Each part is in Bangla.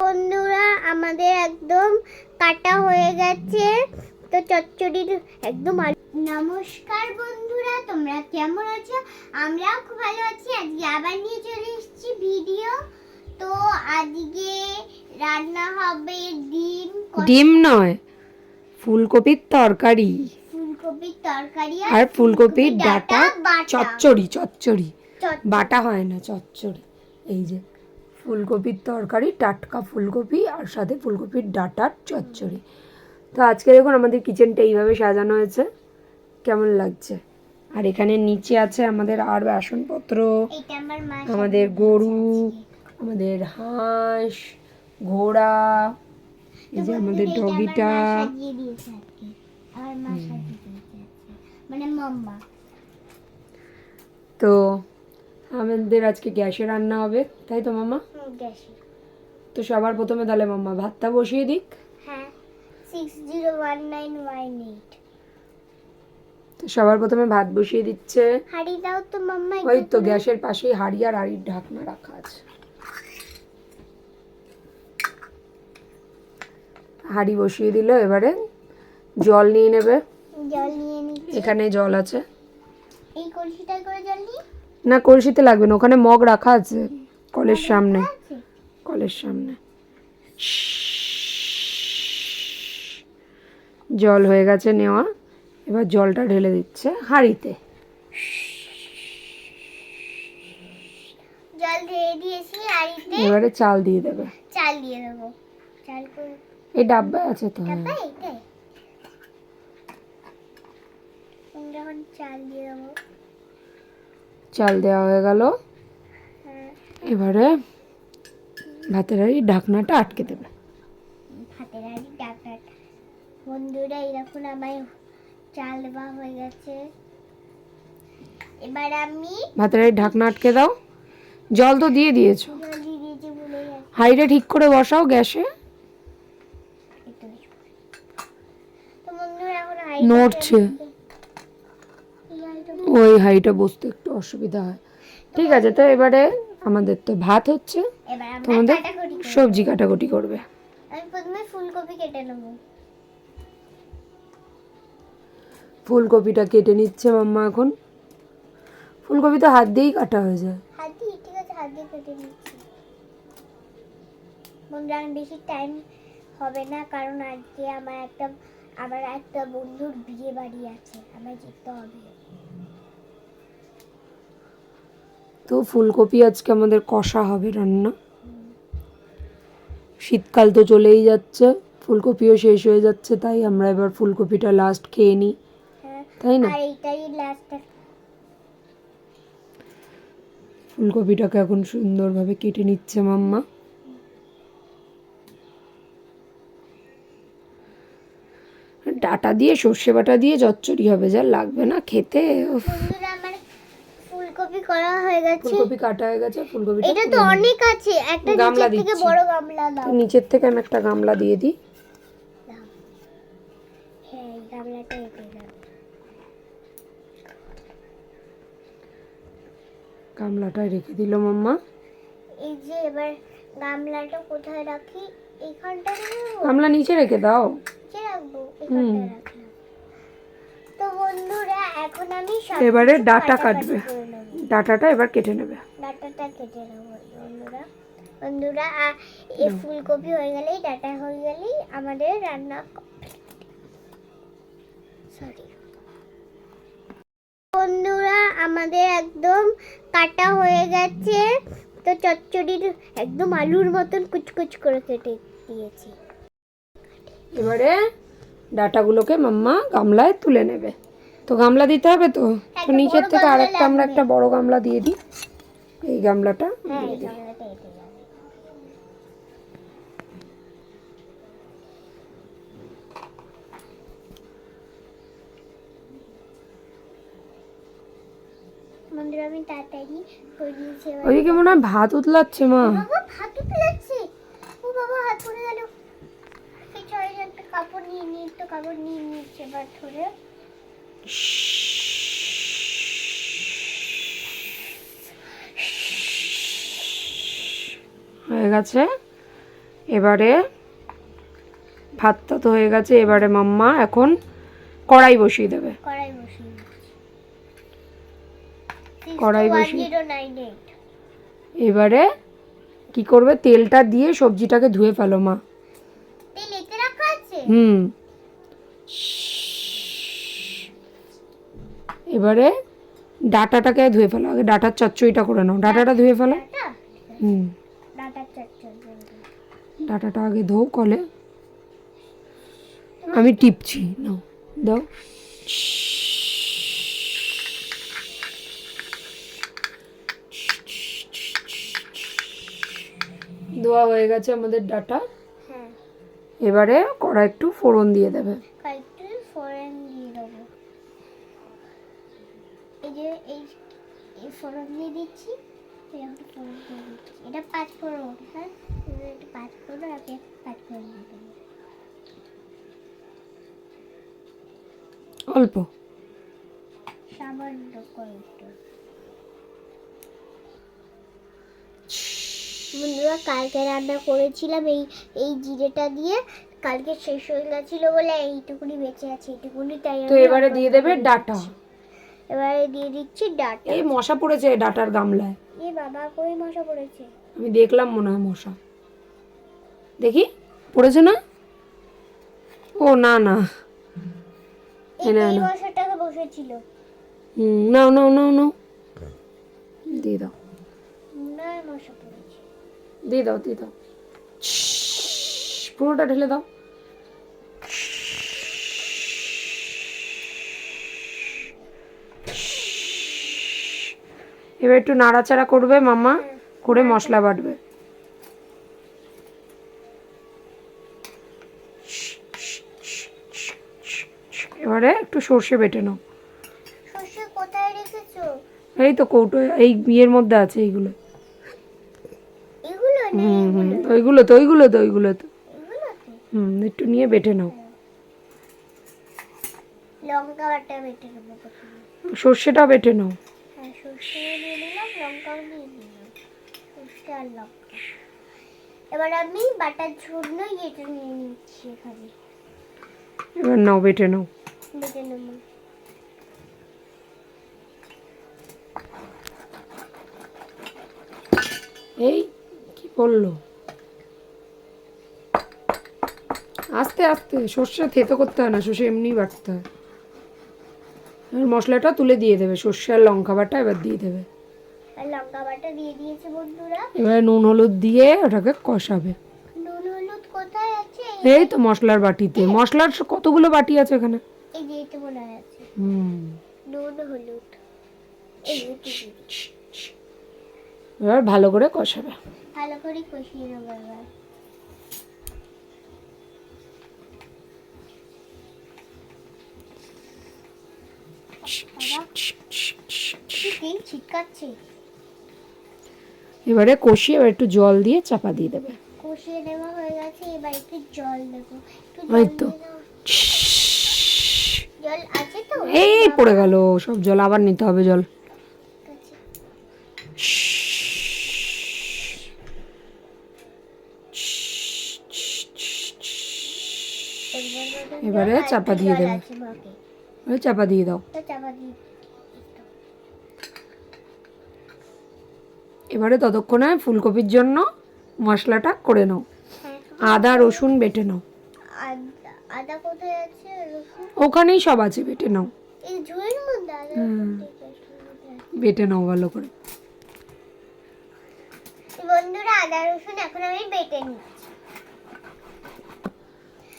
বন্ধুরা আমাদের একদম কাটা হয়ে গেছে। তো চচ্চড়ির একদম নমস্কার বন্ধুরা তোমরা কেমন আছো? আমরাও খুব ভালো আছি। আজকে আবার নিয়ে চলে এসেছি ভিডিও। তো আজকে রান্না হবে ডিম ডিম নয় ফুলকপির তরকারি। ফুলকপির তরকারি আর ফুলকপির ডাটা চচ্চড়ি। চচ্চড়ি। বাটা হয় না চচ্চড়ি। এই যে ফুলকপির তরকারি টাটকা ফুলকপি আর সাথে ফুলকপির ডাটার চচ্চড়ি। তো আজকে দেখুন আমাদের কিচেনটা এইভাবে সাজানো হয়েছে। কেমন লাগছে? আর এখানে নিচে আছে আমাদের আর বাসনপত্র আমাদের গরু আমাদের হাঁস ঘোড়া এই যে আমাদের ডগিটা। মানে তো আমাদের আজকে গ্যাসে রান্না হবে তাই তো মামা গ্যাসে। তো সবার প্রথমে তাহলে মাম্মা ভাতটা বসিয়ে দিক। হ্যাঁ six zero one nine one eight তো সবার প্রথমে ভাত বসিয়ে দিচ্ছে। হাড়ি দাও তো মাম্মা ওই তো গ্যাসের পাশেই হাঁড়ি আর হাঁড়ির ঢাকনা রাখা আছে। হাঁড়ি বসিয়ে দিল এবারে জল নিয়ে নেবে। জল নিয়ে নিচ্ছি। এখানে জল আছে। এই কলসিটায় করে জল নিই? না কলসিতে লাগবে না ওখানে মগ রাখা আছে কলের সামনে। কলের সামনে। জল হয়ে গেছে নেওয়া। এবার জলটা ঢেলে দিচ্ছে হাঁড়িতে। এবারে চাল দিয়ে দেবে। চাল দিয়ে দেবো। এই ডাব্বায় আছে তো হ্যাঁ। চাল দিয়ে দেবো। চাল দেওয়া হয়ে গেল। এবারে ভাতের হাঁড়ি ঢাকনাটা আটকে দেবে। হাড়ি ডাক্তার বন্ধুরা এরকম আমার চাল দেওয়া হয়ে গেছে। এবার আমি ভাতের হাঁড়ি ঢাকনা আটকে দাও। জল তো দিয়ে দিয়েছ। হাঁড়িটা ঠিক করে বসাও গ্যাসে। নড়ছে। ওই হাঁড়িটা বসতে একটু অসুবিধা হয়। ঠিক আছে তো এবারে আমাদের তো ভাত হচ্ছে। তোমাদের সবজি কাটাকুটি করবে। আমি প্রথমে ফুলকপি কেটে নেব। ফুলকপিটা কেটে নিচ্ছে মাম্মা এখন। ফুলকপি তো হাত দিয়েই কাটা হয়ে যায়। হাত দিয়ে ঠিক আছে হাত দিয়ে কেটে নিচ্ছি। বন্ধুরা আমি বেশি টাইম হবে না কারণ আজকে আমার একটা আমার একটা বন্ধুর বিয়ে বাড়ি আছে। আমার যেতে হবে। তো ফুলকপি আজকে আমাদের কষা হবে রান্না। শীতকাল তো চলেই যাচ্ছে ফুলকপিও শেষ হয়ে যাচ্ছে তাই আমরা এবার ফুলকপিটা লাস্ট খেয়ে নিই। হ্যাঁ তাই না? ফুলকপিটাকে এখন সুন্দরভাবে কেটে নিচ্ছে মাম্মা। ডাটা দিয়ে সর্ষে বাটা দিয়ে চচ্চড়ি হবে যা লাগবে না খেতে উফ, বন্ধুরা আমার ফুলকপি করা হয়ে গেছে। ফুলকপি কাটা হয়ে গেছে ফুলকপিটা এটা তো অনেক আছে একটা গামলা থেকে বড় গামলা দাও। নিচের থেকে আমি একটা গামলা দিয়ে দিই। হ্যাঁ গামলাটা গামলাটায় রেখে দিল মাম্মা। এই যে এবার গামলাটা কোথায় রাখি? এইখানটা গামলা নিচে রেখে দাও। নিচে রাখব? এখানটা রাখলাম। তো বন্ধুরা এখন আমি এবারে ডাটা কাটবে। ডাটাটা এবার কেটে নেবে। ডাটাটা কেটে নেব বন্ধুরা। বন্ধুরা এই ফুলকপি হয়ে গেলেই ডাটা হয়ে গেলেই আমাদের রান্না সরি বন্ধুরা আমাদের একদম কাটা হয়ে গেছে। তো চচ্চড়ির একদম আলুর মতন কুচকুচ করে কেটে দিয়েছি। এবারে ডাটাগুলোকে মাম্মা গামলায় তুলে নেবে। তো গামলা দিতে হবে তো? তো নিচের থেকে আরেকটা আমরা একটা বড় গামলা দিয়ে দিই। এই গামলাটা। হ্যাঁ ওইদিকে মনে হয় ভাত উতলাচ্ছে মা। বাবা হাত ও বাবা হাত পড়ে গেল। কাপড় নিয়ে নিয়ে তো কাপড় নিয়ে নিচ্ছে এবার ধরে। হয়ে গেছে। এবারে ভাতটা তো হয়ে গেছে। এবারে মাম্মা এখন কড়াই বসিয়ে দেবে। কড়াই বসিয়ে এবারে কি করবে? তেলটা দিয়ে সবজিটাকে ধুয়ে ফেলো মা। তেল এতে রাখা আছে? হুম। এবারে ডাটাটাকে ধুয়ে ফেলো। আগে ডাটার চচ্চড়িটা করে নাও। ডাটাটা ধুয়ে ফেলো। হুম। ডাটাটা আগে ধোও কলে। আমি টিপছি। নাও দাও। ধোয়া হয়ে গেছে আমাদের ডাটা। হ্যাঁ। এবারে কড়া একটু ফোড়ন দিয়ে দেবে। ফোড়ন দিয়ে দেবো। এই যে এই এই ফোড়ন দিয়ে দিচ্ছি এরকম ফোড়ন দিয়ে দিচ্ছি। এটা পাঁচ ফোড়ন হ্যাঁ? এটা পাঁচ ফোড়ন আপনি পাঁচ ফোড়ন দিয়ে দেবো অল্প। সামান্য কয়েকটা। বন্ধুরা কালকে রান্না করেছিলাম এই এই জিরেটা দিয়ে। কালকে শেষ হয়ে গেছিল বলে এইটুকুনি বেঁচে আছে এইটুকুনি তাই তো এবারে দিয়ে দেবে ডাটা। এবারে দিয়ে দিচ্ছি ডাটা। এই মশা পড়েছে ডাটার গামলায়। এ বাবা কই মশা পড়েছে? আমি দেখলাম মনে হয় মশা। দেখি পড়েছে না? ও না না। এই না, এই না। মশাটাকে বসেছিল। হুম নাও নাও নাও নাও। দিয়ে দাও। না মশা পড়েছে। দিয়ে দাও দিয়ে দাও। পুরোটা ঢেলে দাও। এবার একটু নাড়াচাড়া করবে মামা করে মশলা বাটবে। এবারে একটু সর্ষে বেটে নাও। এই তো কৌটো এই বিয়ের মধ্যে আছে এইগুলো। ওইগুলো তো ওইগুলো তো ওইগুলো তো। হুম একটু নিয়ে বেটে নাও। সর্ষেটা বেটে নাও। হ্যাঁ সর্ষে দিয়ে নিলাম লঙ্কাও দিয়ে দিলাম সর্ষে আর লঙ্কা এবার আমি বাটার জন্য এটা নিয়ে নিচ্ছি এখানে এবার নাও, বেটে নাও। বেটে নেব এই, কি বলল? আস্তে আস্তে, সর্ষে থেতো করতে হয় না, সর্ষে এমনি বাটতে হয়। এবার মশলাটা তুলে দিয়ে দেবে সর্ষে আর লঙ্কা বাটা এবার দিয়ে দেবে। লঙ্কা বাটা দিয়ে দিয়েছে বন্ধুরা। এবার নুন হলুদ দিয়ে ওটাকে কষাবে। নুন হলুদ কোথায় আছে? এই তো মশলার বাটিতে। মশলার কতগুলো বাটি আছে এখানে? এই যে এটা মনে আছে। হুম। নুন হলুদ। এবার ভালো করে কষাবে। ভালো করে কষিয়ে নেব এবার বাবা কি ছিটকাচ্ছে এবারে কষিয়ে এবার একটু জল দিয়ে চাপা দিয়ে দেবে। কষিয়ে নেওয়া হয়ে গেছে এবার একটু জল দেবো। ওই তো। জল আছে তো? এই পড়ে গেল সব জল আবার নিতে হবে জল। এবারে চাপা দিয়ে দেবে। চাপা দিয়ে দাও তো চাপা দিয়ে এবারে ততক্ষণে ফুলকপির জন্য মশলাটা করে নাও। আদা রসুন বেটে নাও। আদা আদা কোথায় আছে? ওখানেই সব আছে বেটে নাও। বেটে নাও ভালো করে। বন্ধুরা আদা রসুন এখন আমি বেটে নিচ্ছি।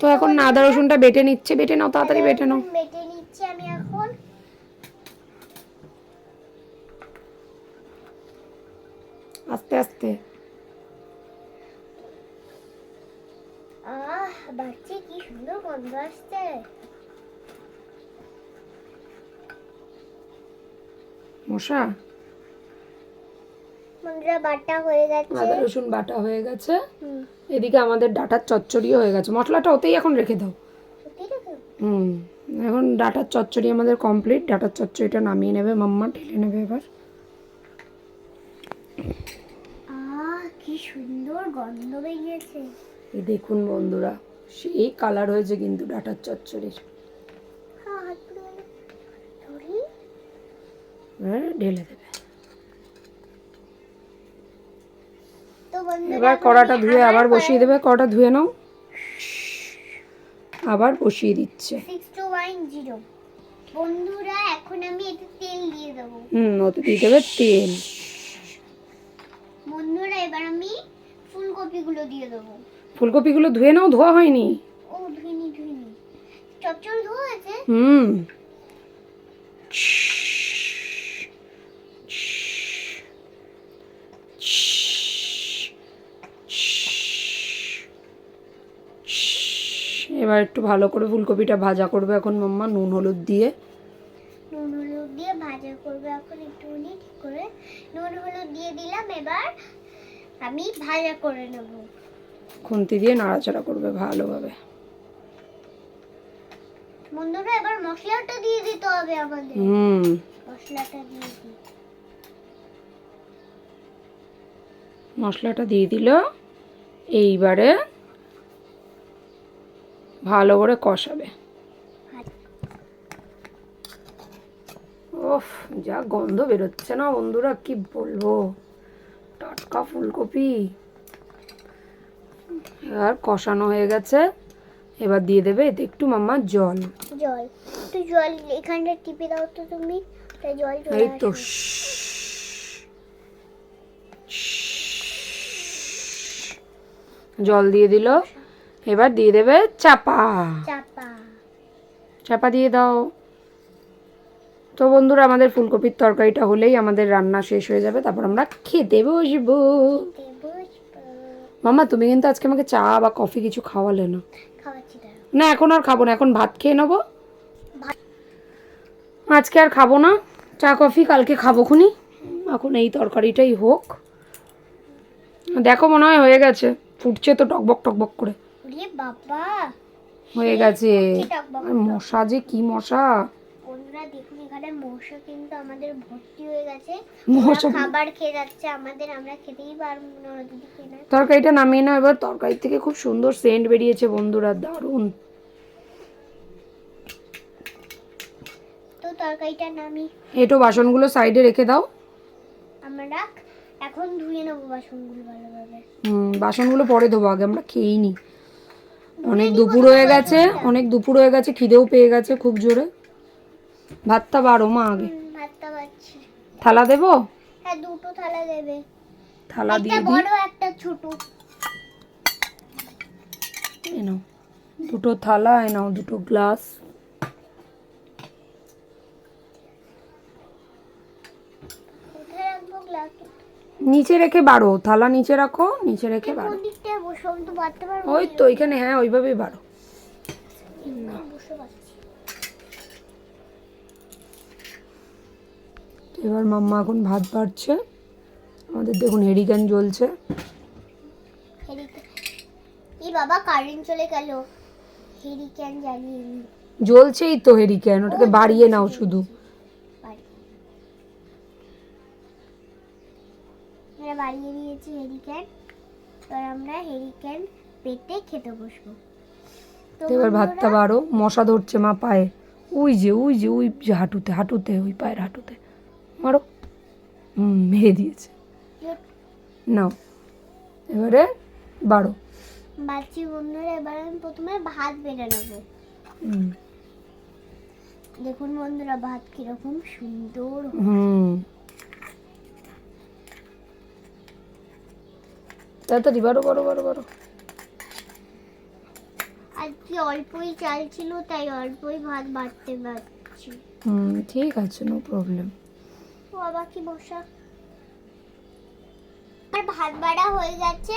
তো এখন আদা রসুনটা বেটে নিচ্ছে বেটে নাও তাড়াতাড়ি বেটে নাও। বেটে নিচ্ছি আমি এখন। আস্তে আস্তে। আহ বাচ্চি কি সুন্দর গন্ধ আসছে। মশা? বন্ধুরা বাটা হয়ে গেছে। আদা রসুন বাটা হয়ে গেছে। এদিকে আমাদের ডাটার চচ্চড়িও হয়ে গেছে। মশলাটা ওতেই এখন রেখে দাও। হুম। এখন ডাটার চচ্চড়ি আমাদের কমপ্লিট ডাটার চচ্চড়িটা নামিয়ে নেবে মাম্মা ঢেলে নেবে এবার। কি সুন্দর গন্ধ বেরিয়েছে। এই দেখুন বন্ধুরা সেই কালার হয়েছে কিন্তু ডাটার চচ্চড়ির। হ্যাঁ হ্যাঁ ঢেলে দেবে। এবার কড়াটা ধুয়ে আবার বসিয়ে দেবে কড়াটা ধুয়ে নাও। আবার বসিয়ে দিচ্ছে। বন্ধুরা এখন আমি এতে তেল দিয়ে দেবো। হুম ওতে দিয়ে দেবে তেল। বন্ধুরা এবার আমি ফুলকপিগুলো দিয়ে দেবো। ফুলকপিগুলো ধুয়ে নাও ধোয়া হয়নি। ও ধুইনি ধুইনি। চচ্চড় ধোয়া আছে হুম। এবার একটু ভালো করে ফুলকপিটা ভাজা করবে এখন মাম্মা নুন হলুদ দিয়ে। নুন হলুদ দিয়ে ভাজা করবে এখন একটুখানি করে। নুন হলুদ দিয়ে দিলাম এবার আমি ভাজা করে নেব। খুন্তি দিয়ে নাড়াচাড়া করবে ভালোভাবে। বন্ধুরা এবার মশলাটা দিয়ে দিতে হবে আমাদের। হুম। মশলাটা দিয়ে দিই। মশলাটা দিয়ে দিল। এইবারে ভালো করে কষাবে। ওফ যা গন্ধ বেরোচ্ছে না বন্ধুরা কি বলব? টাটকা ফুলকপি। আর কষানো হয়ে গেছে। এবার দিয়ে দেবে এতে একটু মাম্মা জল। জল। একটু জল এখানটা টিপে দাও তো তুমি জল এই তো জল দিয়ে দিল। এবার দিয়ে দেবে চাপা। চাপা। চাপা দিয়ে দাও। তো বন্ধুরা আমাদের ফুলকপির তরকারিটা হলেই আমাদের রান্না শেষ হয়ে যাবে তারপর আমরা খেতে বসবো। মামা তুমি কিন্তু আজকে আমাকে চা বা কফি কিছু খাওয়ালে না। না। এখন আর খাব না এখন ভাত খেয়ে নেব। আজকে আর খাব না চা কফি কালকে খাব খুনি। এখন এই তরকারিটাই হোক। দেখো মনে হয় হয়ে গেছে। ফুটছে তো টকবক টকবক করে। বাবা। হয়ে গেছে। আর মশা যে কি মশা। বন্ধুরা দেখুন এখানে মশা কিন্তু আমাদের ভর্তি হয়ে গেছে। মশা খাবার খেয়ে যাচ্ছে আমাদের আমরা খেতেই পারব না। তরকারিটা নামিয়ে নাও এবার তরকারি থেকে খুব সুন্দর সেন্ট বেরিয়েছে বন্ধুরা দারুণ। তো তরকারিটা নামি। এটো বাসনগুলো সাইডে রেখে দাও। আমরা এখন ধুয়ে নেব বাসনগুলো ভালোভাবে। হুম বাসনগুলো পরে দেবো আগে আমরা খেয়েই নি অনেক দুপুর হয়ে গেছে অনেক দুপুর হয়ে গেছে খিদেও পেয়ে গেছে খুব জোরে। ভাতটা বারো মা আগে। ভাতটা থালা দেবো? হ্যাঁ দুটো থালা দেবে। থালা দিয়ে দিই বড় একটা ছোট। এ নাও দুটো থালা এ নাও দুটো গ্লাস। নিচে রেখে বাড়ো থালা নিচে রাখো নিচে রেখে বাড়ো। ওই তো হ্যাঁ ওইভাবেই বাড়ো। এবার মাম্মা এখন ভাত বাড়ছে। আমাদের দেখুন হেরিকেন জ্বলছে। বাবা কারেন্ট চলে গেল। হেরিকেন জ্বালিয়ে জ্বলছেই তো হেরিকেন ওটাকে বাড়িয়ে নাও শুধু। বাড়িয়ে দিয়েছি হেরিকেন। এবার আমরা হেরিকেন পেতে খেতে বসবো। এবার ভাতটা বাড়ো মশা ধরছে মা পায়ে। উই যে উই যে উই যে হাঁটুতে হাঁটুতে ওই পায়ের হাঁটুতে। মারো। মেরে দিয়েছে। নাও। এবারে বাড়ো। বাচ্চি বন্ধুরা এবার আমি প্রথমে ভাত বেড়ে নেব। দেখুন বন্ধুরা ভাত কীরকম সুন্দর হুম। তাড়াতাড়ি বারো বারো বারো বারো আজকে অল্পই চাল ছিল তাই অল্পই ভাত বাড়তে পারছি। হুম ঠিক আছে নো প্রবলেম ও বাবা কি বসা? আর ভাত বাড়া হয়ে গেছে।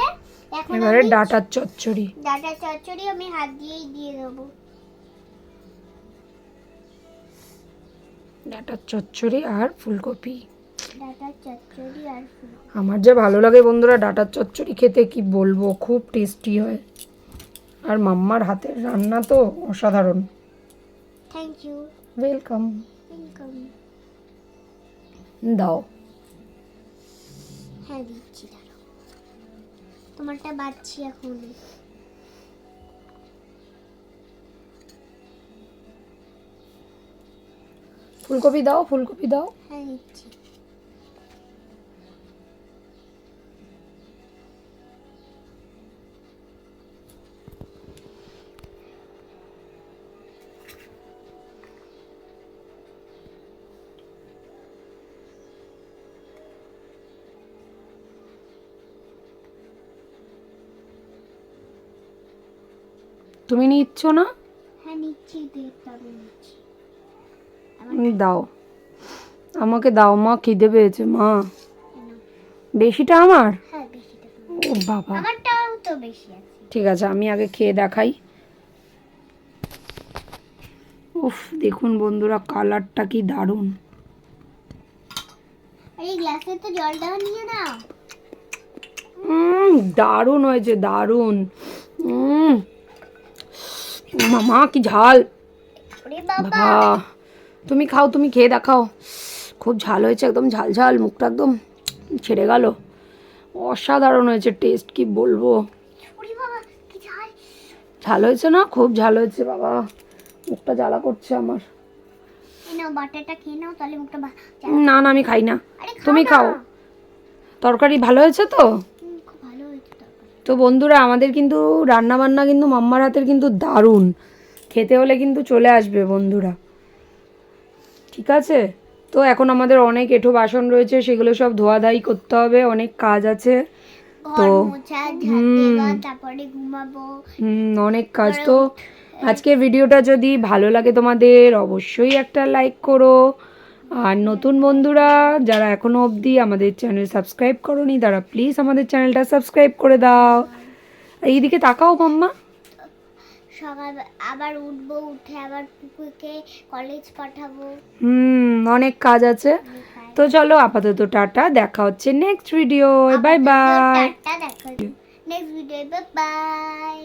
এখন এবারে ডাটার চচ্চড়ি। ডাটা চচ্চড়ি আমি হাত দিয়েই দিয়ে দেবো। ডাটার চচ্চড়ি আর ফুলকপি। আমার যা ভালো লাগে বন্ধুরা ডাটার চচ্চড়ি খেতে কি বলব খুব টেস্টি হয়। আর মাম্মার হাতের রান্না তো অসাধারণ। থ্যাংক ইউ ওয়েলকাম দাও। হ্যাঁ দিচ্ছি তোমারটা এখন। ফুলকপি দাও ফুলকপি দাও। হ্যাঁ দিচ্ছি। তুমি নিচ্ছ না? হ্যাঁ দাও। আমাকে দাও মা খিদে পেয়েছে মা। বেশিটা আমার? হ্যাঁ। ও বাবা। ঠিক আছে আমি আগে খেয়ে দেখাই। উফ দেখুন বন্ধুরা কালারটা কি দারুণ। আর এই গ্লাসে তো জলটাও নিয়ে নাও দারুণ হয়েছে দারুণ। মামা কি ঝাল। বাবা। তুমি খাও তুমি খেয়ে দেখাও। খুব ঝাল হয়েছে একদম ঝাল ঝাল মুখটা একদম ছেড়ে গেল। অসাধারণ হয়েছে টেস্ট কি বলব। ঝাল। হয়েছে না? খুব ঝাল হয়েছে বাবা। মুখটা জ্বালা করছে আমার। না না আমি খাই না। তুমি খাও। তরকারি ভালো হয়েছে তো? তো বন্ধুরা আমাদের কিন্তু রান্না বান্না কিন্তু মাম্মার হাতের কিন্তু দারুণ। খেতে হলে কিন্তু চলে আসবে বন্ধুরা। ঠিক আছে? তো এখন আমাদের অনেক এঁঠো বাসন রয়েছে সেগুলো সব ধোয়াধাই করতে হবে অনেক কাজ আছে। তো- হুম, অনেক কাজ। তো আজকের ভিডিওটা যদি ভালো লাগে তোমাদের অবশ্যই একটা লাইক করো। আর নতুন বন্ধুরা যারা এখনও অবধি আমাদের চ্যানেল সাবস্ক্রাইব করোনি তারা প্লিজ আমাদের চ্যানেলটা সাবস্ক্রাইব করে দাও। আর এইদিকে তাকাও মাম্মা। সকাল আবার উঠবো উঠে আবার পুকুরকে কলেজ পাঠাবো। হুম অনেক কাজ আছে। তো চলো আপাতত টাটা দেখা হচ্ছে next video bye bye tata দেখা নেক্সট ভিডিও বাই বাই